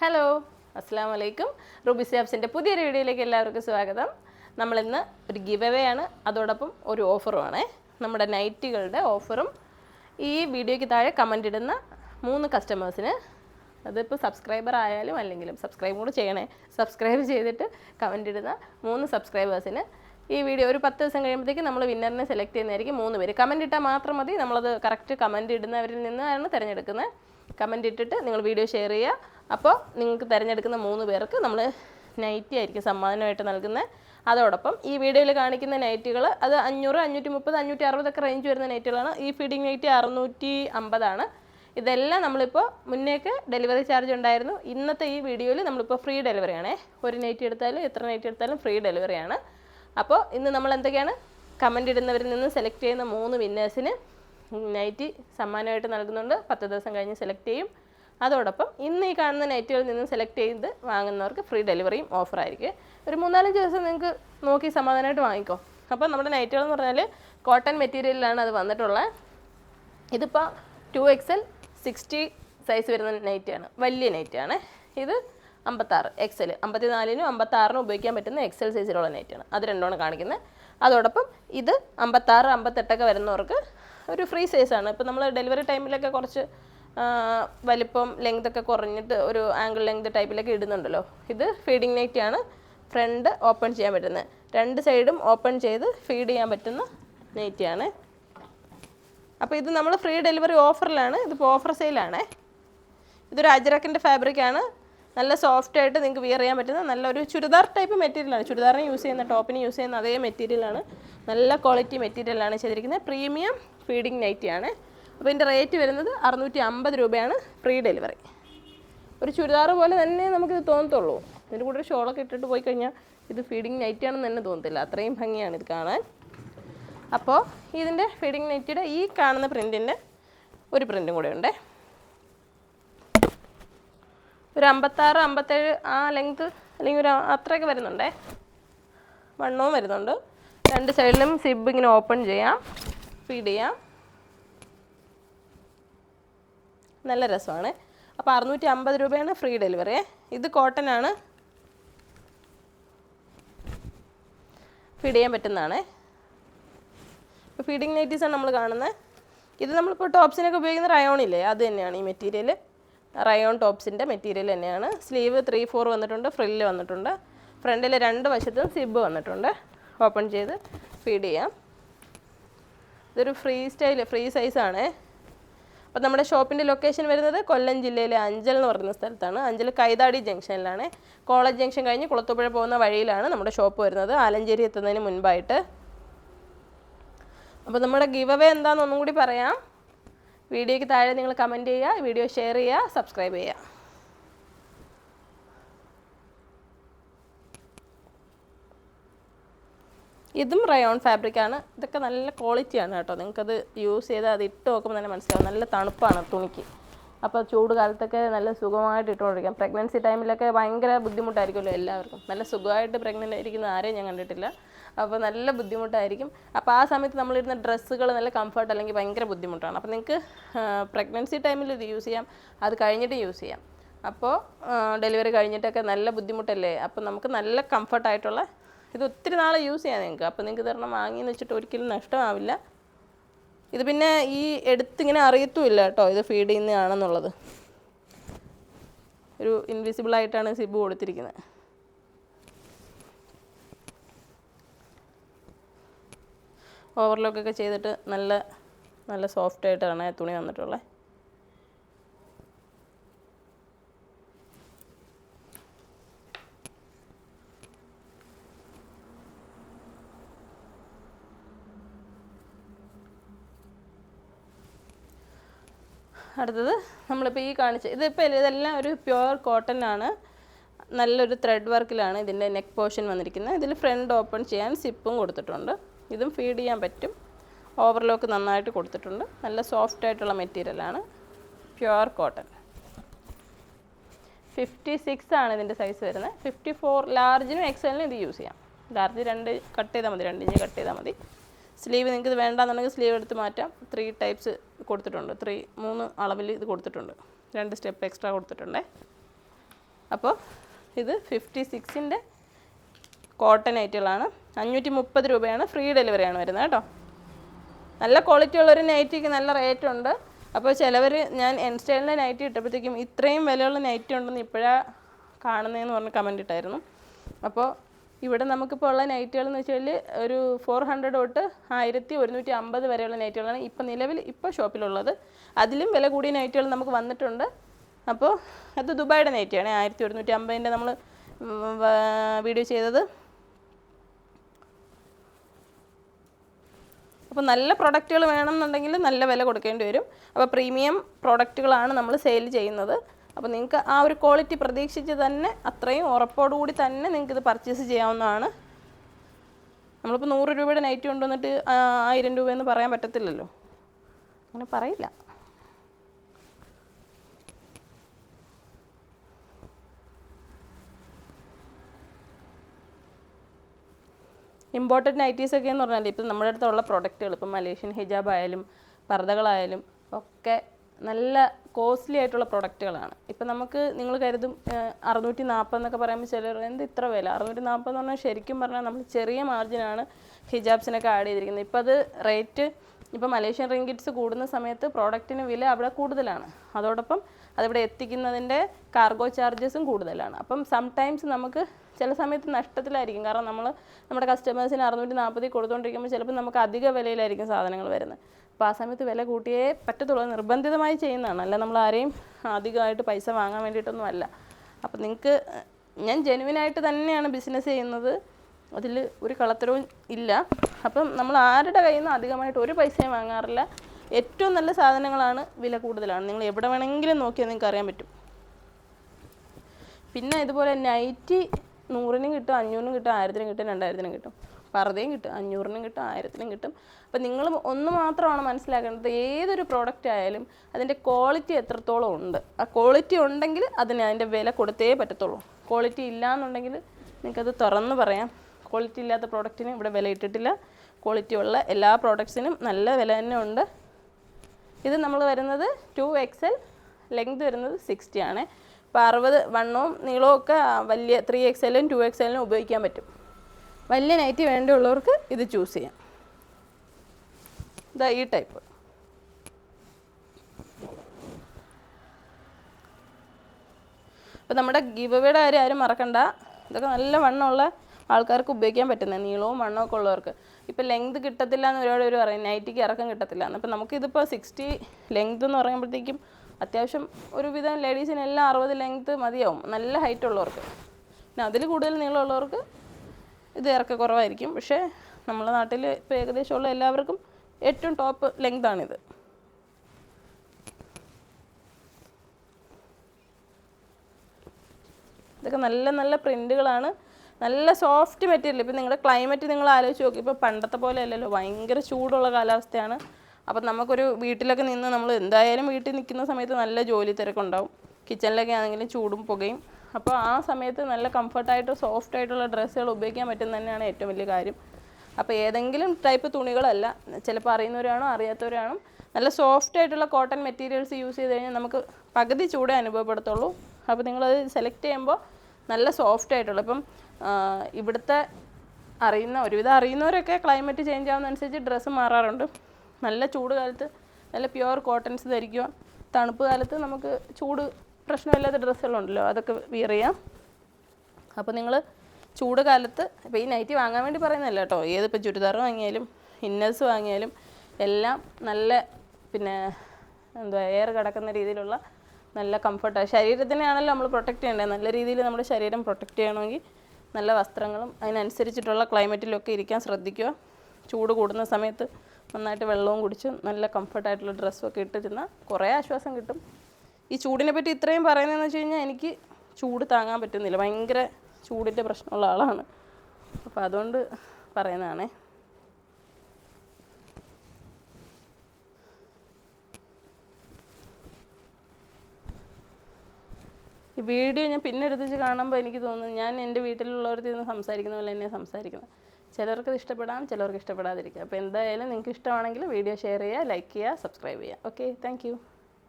Hello അസ്സാം വലൈക്കും Ruby സാബ്സിന്റെ പുതിയൊരു വീഡിയോയിലേക്ക് എല്ലാവർക്കും സ്വാഗതം. നമ്മളിന്ന് ഒരു ഗിവ് ആണ്. അതോടൊപ്പം ഒരു ഓഫറുമാണ് നമ്മുടെ നൈറ്റുകളുടെ ഓഫറും ഈ വീഡിയോയ്ക്ക് താഴെ കമന്റ് ഇടുന്ന മൂന്ന് കസ്റ്റമേഴ്സിന് അതിപ്പോൾ സബ്സ്ക്രൈബർ ആയാലും അല്ലെങ്കിലും സബ്സ്ക്രൈബ് കൂടെ ചെയ്യണേ. സബ്സ്ക്രൈബ് ചെയ്തിട്ട് കമന്റ് ഇടുന്ന മൂന്ന് സബ്സ്ക്രൈബേഴ്സിന് ഈ വീഡിയോ ഒരു പത്ത് ദിവസം കഴിയുമ്പോഴത്തേക്ക് നമ്മൾ വിന്നറിനെ സെലക്ട് ചെയ്യുന്നതായിരിക്കും മൂന്ന് പേര്. കമന്റ് ഇട്ടാൽ മാത്രം മതി. നമ്മളത് കറക്റ്റ് കമന്റ് ഇടുന്നവരിൽ നിന്നാണ് തിരഞ്ഞെടുക്കുന്നത്. കമന്റ് ഇട്ടിട്ട് നിങ്ങൾ വീഡിയോ ഷെയർ ചെയ്യുക. അപ്പോൾ നിങ്ങൾക്ക് തിരഞ്ഞെടുക്കുന്ന മൂന്ന് പേർക്ക് നമ്മൾ നൈറ്റി ആയിരിക്കും സമ്മാനമായിട്ട് നൽകുന്നത് അതോടൊപ്പം ഈ വീഡിയോയിൽ കാണിക്കുന്ന നൈറ്റുകൾ അത് അഞ്ഞൂറ് അഞ്ഞൂറ്റി മുപ്പത് അഞ്ഞൂറ്റി അറുപതൊക്കെ റേഞ്ച് വരുന്ന നൈറ്റുകളാണ്. ഈ ഫീഡിങ് നൈറ്റ് അറുന്നൂറ്റി അമ്പതാണ് ഇതെല്ലാം നമ്മളിപ്പോൾ മുന്നേക്ക് ഡെലിവറി ചാർജ് ഉണ്ടായിരുന്നു. ഇന്നത്തെ ഈ വീഡിയോയിൽ നമ്മളിപ്പോൾ ഫ്രീ ഡെലിവറി ആണേ. ഒരു നൈറ്റ് എടുത്താലും എത്ര നൈറ്റ് എടുത്താലും ഫ്രീ ഡെലിവറിയാണ് അപ്പോൾ ഇന്ന് നമ്മൾ എന്തൊക്കെയാണ്? കമന്റ് ഇടുന്നവരിൽ നിന്ന് സെലക്ട് ചെയ്യുന്ന മൂന്ന് വിന്നേഴ്സിന് നൈറ്റി സമ്മാനമായിട്ട് നൽകുന്നുണ്ട്. പത്ത് ദിവസം കഴിഞ്ഞ് സെലക്ട് ചെയ്യും. അതോടൊപ്പം ഇന്ന് ഈ കാണുന്ന നൈറ്റുകളിൽ നിന്ന് സെലക്ട് ചെയ്ത് വാങ്ങുന്നവർക്ക് ഫ്രീ ഡെലിവറിയും ഓഫറായിരിക്കും ഒരു മൂന്നാലഞ്ച് ദിവസം നിങ്ങൾക്ക് നോക്കി സമാധാനമായിട്ട് വാങ്ങിക്കോ. അപ്പോൾ നമ്മുടെ നൈറ്റുകൾ എന്ന് പറഞ്ഞാൽ കോട്ടൺ മെറ്റീരിയലിലാണ് അത് വന്നിട്ടുള്ളത് ഇതിപ്പോൾ two X L sixty size വരുന്ന നൈറ്റാണ്. വലിയ നൈറ്റാണ്. ഇത് അമ്പത്താറ് എക്സ് എൽ അമ്പത്തിനാലിനും അമ്പത്താറിനും ഉപയോഗിക്കാൻ പറ്റുന്ന എക്സ് എൽ സൈസിലുള്ള നൈറ്റാണ്. അത് രണ്ടുമാണ് കാണിക്കുന്നത്. അതോടൊപ്പം ഇത് അമ്പത്താറ് അമ്പത്തെട്ടൊക്കെ വരുന്നവർക്ക് ഒരു ഫ്രീ സൈസാണ് ഇപ്പോൾ നമ്മൾ ഡെലിവറി ടൈമിലൊക്കെ കുറച്ച് വലിപ്പം ലെങ്ത് ഒക്കെ കുറഞ്ഞിട്ട് ഒരു ആംഗിൾ ലെങ്ത് ടൈപ്പിലൊക്കെ ഇടുന്നുണ്ടല്ലോ. ഇത് ഫീഡിങ് നൈറ്റിയാണ് ഫ്രണ്ട് ഓപ്പൺ ചെയ്യാൻ പറ്റുന്നത്. രണ്ട് സൈഡും ഓപ്പൺ ചെയ്ത് ഫീഡ് ചെയ്യാൻ പറ്റുന്ന നൈറ്റിയാണ് അപ്പോൾ ഇത് നമ്മൾ ഫ്രീ ഡെലിവറി ഓഫറിലാണ് ഇതിപ്പോൾ ഓഫർ സെയിലാണേ ഇതൊരു അജറക്കിന്റെ ഫാബ്രിക്കാണ് നല്ല സോഫ്റ്റ് ആയിട്ട് നിങ്ങൾക്ക് വിയർ ചെയ്യാൻ പറ്റുന്ന നല്ലൊരു ചുരിദാർ ടൈപ്പ് മെറ്റീരിയലാണ് ചുരിദാറിന് യൂസ് ചെയ്യുന്ന ടോപ്പിന് യൂസ് ചെയ്യുന്ന അതേ മെറ്റീരിയലാണ് നല്ല ക്വാളിറ്റി മെറ്റീരിയലാണ് ചെയ്തിരിക്കുന്നത്. പ്രീമിയം ഫീഡിങ് നൈറ്റിയാണ് അപ്പോൾ ഇതിന്റെ റേറ്റ് വരുന്നത് അറുന്നൂറ്റി അമ്പത് രൂപയാണ് ഫ്രീ ഡെലിവറി. ഒരു ചുരിദാർ പോലെ തന്നെ നമുക്കിത് തോന്നത്തുള്ളൂ. ഇതിന്റെ കൂടെ ഒരു ഷോളൊക്കെ ഇട്ടിട്ട് പോയി കഴിഞ്ഞാൽ ഇത് ഫീഡിങ് നൈറ്റ് ആണെന്ന് തന്നെ തോന്നത്തില്ല. അത്രയും ഭംഗിയാണ് ഇത് കാണാൻ. അപ്പോൾ ഇതിന്റെ ഫീഡിങ് നൈറ്റിയുടെ ഈ കാണുന്ന പ്രിന്റിന്റെ ഒരു പ്രിന്റും കൂടെ ഉണ്ട്. ഒരു അമ്പത്താറ് അമ്പത്തേഴ് ആ ലെങ്ത് അല്ലെങ്കിൽ ഒരു അത്രയൊക്കെ വരുന്നുണ്ടേ. വണ്ണവും വരുന്നുണ്ട്. രണ്ട് സൈഡിലും സിബ് ഇങ്ങനെ ഓപ്പൺ ചെയ്യാം. ഫീഡ് ചെയ്യാം. നല്ല രസമാണ്. അപ്പോൾ അറുന്നൂറ്റി അമ്പത് രൂപയാണ് ഫ്രീ ഡെലിവറി. ഇത് കോട്ടൺ ആണ് ഫീഡ് ചെയ്യാൻ പറ്റുന്നതാണ്. ഇപ്പോൾ ഫീഡിങ് നൈറ്റീസാണ് നമ്മൾ കാണുന്നത് ഇത് നമ്മളിപ്പോൾ ടോപ്സിനൊക്കെ ഉപയോഗിക്കുന്ന റയോൺ ഇല്ലേ? അത് തന്നെയാണ് ഈ മെറ്റീരിയൽ റയോൺ ടോപ്സിന്റെ മെറ്റീരിയൽ തന്നെയാണ്. സ്ലീവ് ത്രീ ഫോർ വന്നിട്ടുണ്ട് ഫ്രില്ല് വന്നിട്ടുണ്ട്. ഫ്രണ്ടിൽ രണ്ട് വശത്തും സിബ് വന്നിട്ടുണ്ട്. ഓപ്പൺ ചെയ്ത് ഫീഡ് ചെയ്യാം. ഇതൊരു ഫ്രീ സ്റ്റൈൽ ഫ്രീ സൈസാണ്. അപ്പോൾ നമ്മുടെ ഷോപ്പിന്റെ ലൊക്കേഷൻ വരുന്നത് കൊല്ലം ജില്ലയിലെ അഞ്ചൽ എന്ന് പറയുന്ന സ്ഥലത്താണ്. അഞ്ചൽ കൈതാടി ജംഗ്ഷനിലാണ്. കോളേജ് ജംഗ്ഷൻ കഴിഞ്ഞ് കുളത്തുപുഴ പോകുന്ന വഴിയിലാണ് നമ്മുടെ ഷോപ്പ് വരുന്നത്. ആലഞ്ചേരി എത്തുന്നതിന് മുൻപായിട്ട്. അപ്പോൾ നമ്മുടെ ഗിവ് അവേ എന്താണെന്ന് ഒന്നും കൂടി പറയാം. വീഡിയോയ്ക്ക് താഴെ നിങ്ങൾ കമന്റ് ചെയ്യുക വീഡിയോ ഷെയർ ചെയ്യുക സബ്സ്ക്രൈബ് ചെയ്യുക. ഇതും റയോൺ ഫാബ്രിക്കാണ്. ഇതൊക്കെ നല്ല ക്വാളിറ്റിയാണ് കേട്ടോ. നിങ്ങൾക്കത് യൂസ് ചെയ്താൽ അത് ഇട്ട് നോക്കുമ്പോൾ തന്നെ മനസ്സിലാവും. നല്ല തണുപ്പാണ് തുണിക്ക്. അപ്പോൾ ചൂട് കാലത്തൊക്കെ നല്ല സുഖമായിട്ട് ഇട്ടുകൊണ്ടിരിക്കാം പ്രഗ്നൻസി ടൈമിലൊക്കെ ഭയങ്കര ബുദ്ധിമുട്ടായിരിക്കുമല്ലോ എല്ലാവർക്കും. നല്ല സുഖമായിട്ട് പ്രഗ്നന്റ് ആയിരിക്കുന്ന ആരെയും ഞാൻ കണ്ടിട്ടില്ല. അപ്പോൾ നല്ല ബുദ്ധിമുട്ടായിരിക്കും. അപ്പോൾ ആ സമയത്ത് നമ്മളിടുന്ന ഡ്രസ്സുകൾ നല്ല കംഫർട്ട് അല്ലെങ്കിൽ ഭയങ്കര ബുദ്ധിമുട്ടാണ്. അപ്പോൾ നിങ്ങൾക്ക് പ്രഗ്നൻസി ടൈമിൽ ഇത് യൂസ് ചെയ്യാം. അത് കഴിഞ്ഞിട്ട് യൂസ് ചെയ്യാം. അപ്പോൾ ഡെലിവറി കഴിഞ്ഞിട്ടൊക്കെ നല്ല ബുദ്ധിമുട്ടല്ലേ? അപ്പോൾ നമുക്ക് നല്ല കംഫർട്ടായിട്ടുള്ള ഇത് ഒത്തിരി നാൾ യൂസ് ചെയ്യാം നിങ്ങൾക്ക്. അപ്പോൾ നിങ്ങൾക്ക് ഇതൊരെണ്ണം വാങ്ങിയെന്ന് വെച്ചിട്ട് ഒരിക്കലും നഷ്ടമാവില്ല. ഇത് പിന്നെ ഈ എടുത്തിങ്ങനെ അറിയത്തുമില്ല കേട്ടോ ഇത് ഫീഡ് ചെയ്യുന്നതാണെന്നുള്ളത് ഒരു ഇൻവിസിബിളായിട്ടാണ് സിബ് കൊടുത്തിരിക്കുന്നത് ഓവർലോക്കൊക്കെ ചെയ്തിട്ട് നല്ല നല്ല സോഫ്റ്റായിട്ടാണ് തുണി വന്നിട്ടുള്ളത് അടുത്തത് നമ്മളിപ്പോൾ ഈ കാണിച്ച ഇതിപ്പോൾ ഇതെല്ലാം ഒരു പ്യുവർ കോട്ടൺ ആണ്. നല്ലൊരു ത്രെഡ് വർക്കിലാണ് ഇതിന്റെ നെക്ക് പോർഷൻ വന്നിരിക്കുന്നത്. ഇതിൽ ഫ്രണ്ട് ഓപ്പൺ ചെയ്യാൻ സിപ്പും കൊടുത്തിട്ടുണ്ട്. ഇതും ഫീഡ് ചെയ്യാൻ പറ്റും. ഓവർലോക്ക് നന്നായിട്ട് കൊടുത്തിട്ടുണ്ട്. നല്ല സോഫ്റ്റ് ആയിട്ടുള്ള മെറ്റീരിയലാണ് പ്യുവർ കോട്ടൺ ഫിഫ്റ്റി സിക്സ് ആണ് ഇതിന്റെ സൈസ് വരുന്നത്. ഫിഫ്റ്റി ഫോർ ലാർജിനും എക്സലിനും ഇത് യൂസ് ചെയ്യാം. ലാർജ് രണ്ട് കട്ട് ചെയ്താൽ മതി. രണ്ട് ഇഞ്ച് കട്ട് ചെയ്താൽ മതി. സ്ലീവ് നിങ്ങൾക്ക് വേണ്ടാന്നുണ്ടെങ്കിൽ സ്ലീവ് എടുത്ത് മാറ്റാം. ത്രീ ടൈപ്സ് കൊടുത്തിട്ടുണ്ട്. ത്രീ മൂന്ന് അളവിൽ ഇത് കൊടുത്തിട്ടുണ്ട്. രണ്ട് സ്റ്റെപ്പ് എക്സ്ട്രാ കൊടുത്തിട്ടുണ്ട്. അപ്പോൾ ഇത് ഫിഫ്റ്റി സിക്സിന്റെ കോട്ടൺ നൈറ്റുകളാണ്. അഞ്ഞൂറ്റി മുപ്പത് രൂപയാണ് ഫ്രീ ഡെലിവറിയാണ് വരുന്നത് കേട്ടോ. നല്ല ക്വാളിറ്റി ഉള്ളൊരു നൈറ്റിക്ക് നല്ല റേറ്റ് ഉണ്ട്. അപ്പോൾ ചിലവർ ഞാൻ എൻസ്റ്റൈലിന്റെ നൈറ്റി ഇട്ടപ്പോഴത്തേക്കും ഇത്രയും വിലയുള്ള നൈറ്റി ഉണ്ടെന്ന് ഇപ്പോഴാണ് കാണുന്നതെന്ന് പറഞ്ഞ് കമന്റ് ഇട്ടായിരുന്നു. അപ്പോൾ ഇവിടെ നമുക്കിപ്പോൾ ഉള്ള നൈറ്റുകൾ എന്ന് വെച്ചാൽ ഒരു ഫോർ ഹൺഡ്രഡ് തൊട്ട് ആയിരത്തി ഒരുന്നൂറ്റി അമ്പത് വരെയുള്ള നൈറ്റുകളാണ് ഇപ്പോൾ നിലവിൽ ഇപ്പോൾ ഷോപ്പിലുള്ളത്. അതിലും വില കൂടിയ നൈറ്റുകൾ നമുക്ക് വന്നിട്ടുണ്ട്. അപ്പോൾ അത് ദുബായുടെ നൈറ്റിയാണ് ആയിരത്തി ഒരുന്നൂറ്റി അമ്പതിന്റെ നമ്മൾ വീഡിയോ ചെയ്തത്. അപ്പോൾ നല്ല പ്രൊഡക്റ്റുകൾ വേണമെന്നുണ്ടെങ്കിൽ നല്ല വില കൊടുക്കേണ്ടി വരും. അപ്പോൾ പ്രീമിയം പ്രോഡക്റ്റുകളാണ് നമ്മൾ സെയിൽ ചെയ്യുന്നത്. അപ്പോൾ നിങ്ങൾക്ക് ആ ഒരു ക്വാളിറ്റി പ്രതീക്ഷിച്ച് തന്നെ അത്രയും ഉറപ്പോടുകൂടി തന്നെ നിങ്ങൾക്ക് ഇത് പർച്ചേസ് ചെയ്യാവുന്നതാണ്. നമ്മളിപ്പോൾ നൂറ് രൂപയുടെ നൈറ്റ് കൊണ്ടുവന്നിട്ട് ആയിരം രൂപയെന്ന് പറയാൻ പറ്റത്തില്ലല്ലോ. അങ്ങനെ പറയില്ല. ഇമ്പോർട്ടന്റ് നൈറ്റീസ് ഒക്കെ എന്ന് പറഞ്ഞാൽ ഇപ്പം നമ്മുടെ അടുത്തുള്ള പ്രൊഡക്റ്റുകൾ ഇപ്പം മലേഷ്യൻ ഹിജാബ് ആയാലും പർദ്ദകളായാലും ഒക്കെ നല്ല കോസ്റ്റ്ലി ആയിട്ടുള്ള പ്രൊഡക്റ്റുകളാണ് ഇപ്പം നമുക്ക് നിങ്ങൾ കരുതും അറുന്നൂറ്റി നാൽപ്പത് എന്നൊക്കെ പറയുമ്പോൾ ചിലർ എന്ത് ഇത്ര വില? അറുന്നൂറ്റി നാൽപ്പത് എന്ന് പറഞ്ഞാൽ ശരിക്കും പറഞ്ഞാൽ നമ്മൾ ചെറിയ മാർജിനാണ് ഹിജാബ്സിനൊക്കെ ആഡ് ചെയ്തിരിക്കുന്നത്. ഇപ്പം അത് റേറ്റ് ഇപ്പോൾ മലേഷ്യൻ റിങ്കിറ്റ്സ് കൂടുന്ന സമയത്ത് പ്രോഡക്റ്റിന് വില അവിടെ കൂടുതലാണ്. അതോടൊപ്പം അതിവിടെ എത്തിക്കുന്നതിന്റെ കാർഗോ ചാർജസും കൂടുതലാണ്. അപ്പം സംടൈംസ് നമുക്ക് ചില സമയത്ത് നഷ്ടത്തിലായിരിക്കും. കാരണം നമ്മൾ നമ്മുടെ കസ്റ്റമേഴ്സിന് അറുന്നൂറ്റി നാൽപ്പതിൽ കൊടുത്തുകൊണ്ടിരിക്കുമ്പോൾ ചിലപ്പോൾ നമുക്ക് അധിക വിലയിലായിരിക്കും സാധനങ്ങൾ വരുന്നത്. അപ്പോൾ ആ സമയത്ത് വില കൂട്ടിയേ പറ്റത്തുള്ളൂ. നിർബന്ധിതമായി ചെയ്യുന്നതാണ്. അല്ല നമ്മൾ ആരെയും അധികമായിട്ട് പൈസ വാങ്ങാൻ വേണ്ടിയിട്ടൊന്നും അല്ല. അപ്പം നിങ്ങൾക്ക് ഞാൻ ജെനുവിനായിട്ട് തന്നെയാണ് ബിസിനസ് ചെയ്യുന്നത്. അതിൽ ഒരു കളത്തരവും ഇല്ല. അപ്പം നമ്മൾ ആരുടെ കയ്യിൽ നിന്ന് അധികമായിട്ട് ഒരു പൈസയും വാങ്ങാറില്ല. ഏറ്റവും നല്ല സാധനങ്ങളാണ് വില കൂടുതലാണ്. നിങ്ങൾ എവിടെ വേണമെങ്കിലും നോക്കിയാൽ നിങ്ങൾക്ക് അറിയാൻ പറ്റും. പിന്നെ ഇതുപോലെ നൈറ്റി നൂറിനും കിട്ടും അഞ്ഞൂറിനും കിട്ടും ആയിരത്തിനും കിട്ടും രണ്ടായിരത്തിനും കിട്ടും. പർദ്ദയും കിട്ടും അഞ്ഞൂറിനും കിട്ടും ആയിരത്തിനും കിട്ടും. അപ്പം നിങ്ങൾ ഒന്ന് മാത്രമാണ് മനസ്സിലാക്കേണ്ടത് ഏതൊരു പ്രോഡക്റ്റ് ആയാലും അതിന്റെ ക്വാളിറ്റി എത്രത്തോളം ഉണ്ട്. ആ ക്വാളിറ്റി ഉണ്ടെങ്കിൽ അതിന് അതിന്റെ വില കൊടുത്തേ പറ്റത്തുള്ളൂ. ക്വാളിറ്റി ഇല്ല എന്നുണ്ടെങ്കിൽ നിങ്ങൾക്കത് തുറന്ന് പറയാം. ക്വാളിറ്റി ഇല്ലാത്ത പ്രോഡക്റ്റിന് ഇവിടെ വില ഇട്ടിട്ടില്ല. ക്വാളിറ്റി ഉള്ള എല്ലാ പ്രോഡക്ട്സിനും നല്ല വില തന്നെ ഉണ്ട്. ഇത് നമ്മൾ വരുന്നത് ടു എക്സ് എൽ ലെങ്ത് വരുന്നത് സിക്സ്റ്റി ആണ്. അപ്പോൾ അറുപത് വണ്ണവും നീളവും ഒക്കെ വലിയ ത്രീ എക്സ് എല്ലും ടു എക്സ് എല്ലിനും ഉപയോഗിക്കാൻ പറ്റും. വലിയ നൈറ്റി വേണ്ടിയുള്ളവർക്ക് ഇത് ചൂസ് ചെയ്യാം. ഇതാ ഈ ടൈപ്പ് അപ്പോൾ നമ്മുടെ ഗിവയുടെ കാര്യം ആരും മറക്കണ്ട. ഇതൊക്കെ നല്ല വണ്ണമുള്ള ആൾക്കാർക്ക് ഉപയോഗിക്കാൻ പറ്റുന്നത് നീളവും വണ്ണവും ഒക്കെ ഉള്ളവർക്ക്. ഇപ്പോൾ ലെങ്ത് കിട്ടത്തില്ല എന്ന് ഒരുപാട് പേര് പറയും നൈറ്റിക്ക് ഇറക്കം കിട്ടത്തില്ല അപ്പോൾ നമുക്കിതിപ്പോൾ സിക്സ്റ്റി ലെങ്ത് എന്ന് പറയുമ്പോഴത്തേക്കും അത്യാവശ്യം ഒരുവിധം ലേഡീസിനെല്ലാം അറുപത് ലെങ്ത് മതിയാവും. നല്ല ഹൈറ്റ് ഉള്ളവർക്ക്. പിന്നെ അതിൽ കൂടുതൽ നീളമുള്ളവർക്ക് ഇത് ഇറക്ക കുറവായിരിക്കും. പക്ഷേ നമ്മുടെ നാട്ടിൽ ഇപ്പോൾ ഏകദേശമുള്ള എല്ലാവർക്കും ഏറ്റവും ടോപ്പ് ലെങ്താണിത് ഇതൊക്കെ നല്ല നല്ല പ്രിന്റുകളാണ് നല്ല സോഫ്റ്റ് മെറ്റീരിയൽ ഇപ്പം നിങ്ങളുടെ ക്ലൈമറ്റ് നിങ്ങൾ ആലോചിച്ച് നോക്കി. ഇപ്പോൾ പണ്ടത്തെ പോലെ അല്ലല്ലോ ഭയങ്കര ചൂടുള്ള കാലാവസ്ഥയാണ്. അപ്പം നമുക്കൊരു വീട്ടിലൊക്കെ നിന്ന് നമ്മൾ എന്തായാലും വീട്ടിൽ നിൽക്കുന്ന സമയത്ത് നല്ല ജോലി തിരക്കുണ്ടാവും കിച്ചണിലൊക്കെ ആണെങ്കിലും ചൂടും പുകയും. അപ്പോൾ ആ സമയത്ത് നല്ല കംഫർട്ടായിട്ട് സോഫ്റ്റ് ആയിട്ടുള്ള ഡ്രസ്സുകൾ ഉപയോഗിക്കാൻ പറ്റുന്ന തന്നെയാണ് ഏറ്റവും വലിയ കാര്യം. അപ്പോൾ ഏതെങ്കിലും ടൈപ്പ് തുണികളല്ല ചിലപ്പോൾ അറിയുന്നവരാണോ അറിയാത്തവരാണോ നല്ല സോഫ്റ്റ് ആയിട്ടുള്ള കോട്ടൺ മെറ്റീരിയൽസ് യൂസ് ചെയ്ത് കഴിഞ്ഞാൽ നമുക്ക് പകുതി ചൂടേ അനുഭവപ്പെടുത്തുള്ളൂ. അപ്പോൾ നിങ്ങളത് സെലക്ട് ചെയ്യുമ്പോൾ നല്ല സോഫ്റ്റ് ആയിട്ടുള്ള ഇപ്പം ഇവിടുത്തെ അറിയുന്ന ഒരുവിധം അറിയുന്നവരൊക്കെ ക്ലൈമറ്റ് ചേഞ്ച് ആവുന്നതനുസരിച്ച് ഡ്രസ്സ് മാറാറുണ്ട്. നല്ല ചൂട് കാലത്ത് നല്ല പ്യുവർ കോട്ടൺസ് ധരിക്കുക തണുപ്പ് കാലത്ത് നമുക്ക് ചൂട് പ്രശ്നമില്ലാത്ത ഡ്രസ്സുകളുണ്ടല്ലോ അതൊക്കെ വിയർ ചെയ്യാം. അപ്പോൾ നിങ്ങൾ ചൂട് കാലത്ത് ഇപ്പോൾ ഈ നൈറ്റി വാങ്ങാൻ വേണ്ടി പറയുന്നതല്ല കേട്ടോ ഏതിപ്പോൾ ചുരിദാർ വാങ്ങിയാലും ഇന്നേഴ്സ് വാങ്ങിയാലും എല്ലാം നല്ല പിന്നെ എന്തുവാ എയർ കിടക്കുന്ന രീതിയിലുള്ള നല്ല കംഫർട്ടാണ് ശരീരത്തിനെയാണല്ലോ നമ്മൾ പ്രൊട്ടക്റ്റ് ചെയ്യേണ്ടത് നല്ല രീതിയിൽ നമ്മുടെ ശരീരം പ്രൊട്ടക്റ്റ് ചെയ്യണമെങ്കിൽ നല്ല വസ്ത്രങ്ങളും അതിനനുസരിച്ചിട്ടുള്ള ക്ലൈമറ്റിലൊക്കെ ഇരിക്കാൻ ശ്രദ്ധിക്കുക. ചൂട് കൂടുന്ന സമയത്ത് നന്നായിട്ട് വെള്ളവും കുടിച്ച് നല്ല കംഫർട്ടായിട്ടുള്ള ഡ്രസ്സൊക്കെ ഇട്ടിരുന്നാൽ കുറേ ആശ്വാസം കിട്ടും. ഈ ചൂടിനെ പറ്റി ഇത്രയും പറയുന്നതെന്ന് വെച്ച് കഴിഞ്ഞാൽ എനിക്ക് ചൂട് താങ്ങാൻ പറ്റുന്നില്ല. ഭയങ്കര ചൂടിന്റെ പ്രശ്നമുള്ള ആളാണ്. അപ്പോൾ അതുകൊണ്ട് പറയുന്നതാണേ. ഈ വീഡിയോ ഞാൻ പിന്നെ എടുത്തിച്ച് കാണുമ്പോൾ എനിക്ക് തോന്നുന്നു ഞാൻ എന്റെ വീട്ടിലുള്ളവർക്ക് ഇരുന്ന് സംസാരിക്കുന്ന പോലെ തന്നെയാണ് സംസാരിക്കുന്നത്. ചിലർക്ക് ഇഷ്ടപ്പെടാം ചിലർക്ക് ഇഷ്ടപ്പെടാതിരിക്കാം. അപ്പോൾ എന്തായാലും നിങ്ങൾക്ക് ഇഷ്ടമാണെങ്കിൽ വീഡിയോ ഷെയർ ചെയ്യുക ലൈക്ക് ചെയ്യുക സബ്സ്ക്രൈബ് ചെയ്യുക. Okay thank